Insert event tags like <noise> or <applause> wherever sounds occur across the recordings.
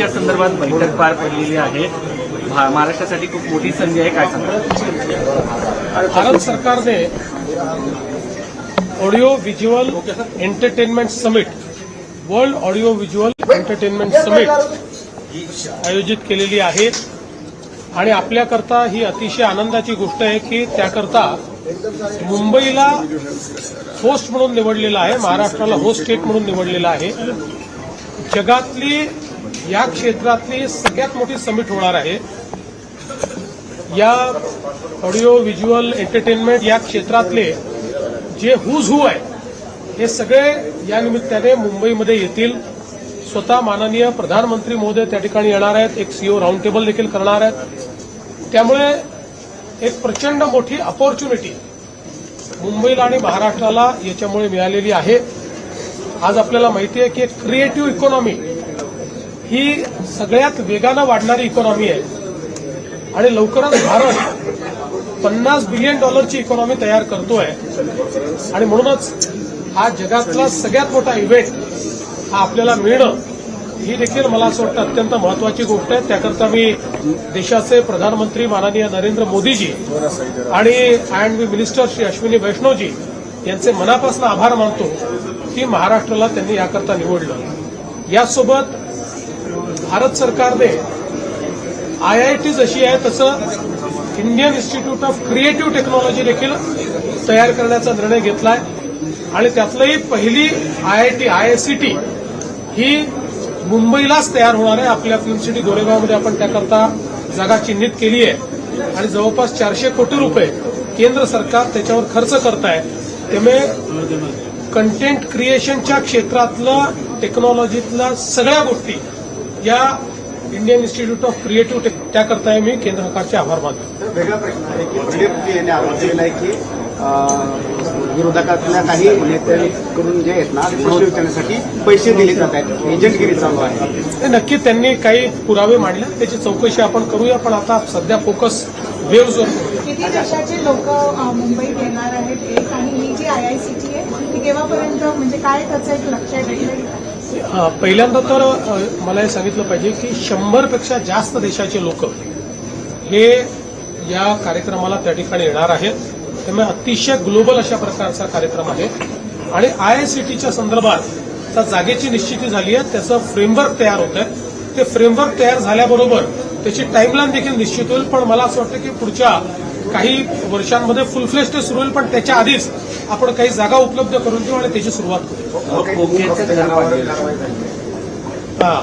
या संदर्भात बैठक पार पडलेली आहे. महाराष्ट्रासाठी खूप मोठी संधी आहे. काय सांगा भारत सरकारने audio visual entertainment summit world audio visual entertainment summit आयोजित केलेली आहे. आणि आपल्याकरता ही अतिशय आनंदाची गोष्ट आहे की त्याकरता मुंबईला होस्ट म्हणून निवडलेला आहे महाराष्ट्राला होस्ट स्टेट म्हणून निवडलेला आहे. जगातली या क्षेत्रातली सगळ्यात मोठी समिट होणार आहे. या ऑडिओ व्हिज्युअल एंटरटेनमेंट या क्षेत्रातले जे हुज हू आहे हे सगळे या निमित्ताने मुंबईमध्ये येतील. स्वतः माननीय प्रधानमंत्री महोदय त्या ठिकाणी येणार आहेत. एक सीओ राऊंड टेबल देखील करणार आहेत. त्यामुळे एक प्रचंड मोठी अपॉर्च्युनिटी मुंबईला आणि महाराष्ट्राला याच्यामुळे मिळालेली आहे. आज आपल्याला माहिती आहे की एक क्रिएटिव्ह इकॉनॉमी ही सगळ्यात वेगानं वाढणारी इकॉनॉमी आहे. आणि लवकरच भारत पन्नास बिलियन डॉलरची इकॉनॉमी तयार करतोय. आणि म्हणूनच हा जगातला सगळ्यात मोठा इव्हेंट हा आपल्याला मिळणं ही देखील मला असं वाटतं अत्यंत महत्वाची गोष्ट आहे. त्याकरता मी देशाचे प्रधानमंत्री माननीय नरेंद्र मोदीजी आणि and B minister Shri Ashwini Vaishnavji यांचे मनापासून आभार मानतो की महाराष्ट्राला त्यांनी याकरता निवडलं. यासोबत भारत सरकारने आयआयटी जशी आहे तसं Indian Institute of Creative Technology देखील तयार करण्याचा निर्णय घेतलाय. आणि त्यातलंही पहिली आयआयटी आयआयसीटी ही मुंबईलाच तयार होणार आहे. आपल्या फिल्म सिटी गोरेगावमध्ये आपण त्याकरता जागा चिन्हित केली आहे. आणि जवळपास चारशे कोटी रुपये केंद्र सरकार त्याच्यावर खर्च करत आहे त्यामुळे कंटेंट क्रिएशनच्या क्षेत्रातलं टेक्नॉलॉजीतल्या सगळ्या गोष्टी या Indian Institute of Creative tech त्याकरता मी केंद्र सरकारचे आभार मानतो. वेगळा प्रश्न आहे की भाजप यांनी आरोप केलेला आहे की विरोधकातल्या काही नेत्यांकडून जे आहेत ना विचारण्यासाठी पैसे दिले जात आहेत. एजंटगिरी चालू आहे. हे नक्की त्यांनी काही पुरावे मांडले. त्याची चौकशी आपण करूया पण आता सध्या फोकस वेव्हवर करूया किती देशाचे लोक मुंबईत येणार आहेत? एक आणि ही जी आय आहे ती केव्हापर्यंत म्हणजे काय त्याचं एक लक्ष आहे? अ, पहिल्यांदा तर मला हे सांगितलं पाहिजे की शंभरपेक्षा जास्त देशाचे लोक हे या कार्यक्रमाला त्या ठिकाणी येणार आहेत. त्यामुळे अतिशय ग्लोबल अशा प्रकारचा कार्यक्रम आहे. आणि आय आय सी टीच्या संदर्भात त्या जागेची निश्चिती झाली आहे. त्याचं फ्रेमवर्क तयार होत आहे. ते फ्रेमवर्क तयार झाल्याबरोबर त्याची टाईमलाईन देखील निश्चित होईल. पण मला असं वाटतं की पुढच्या काही वर्षांमध्ये फुल फ्लेश ते सुरू होईल. पण त्याच्या आधीच आपण काही जागा उपलब्ध करून देऊ आणि त्याची सुरुवात करू. हा.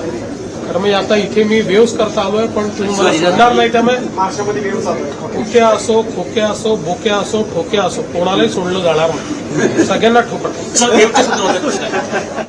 तर मी आता इथे मी वेव्स करता आलोय पण तुम्ही मला सोडणार नाही त्यामुळे खोक्या असो खोक्या असो बोक्या असो ठोक्या असो कोणालाही सोडलं जाणार नाही. सगळ्यांना ठोकर <laughs>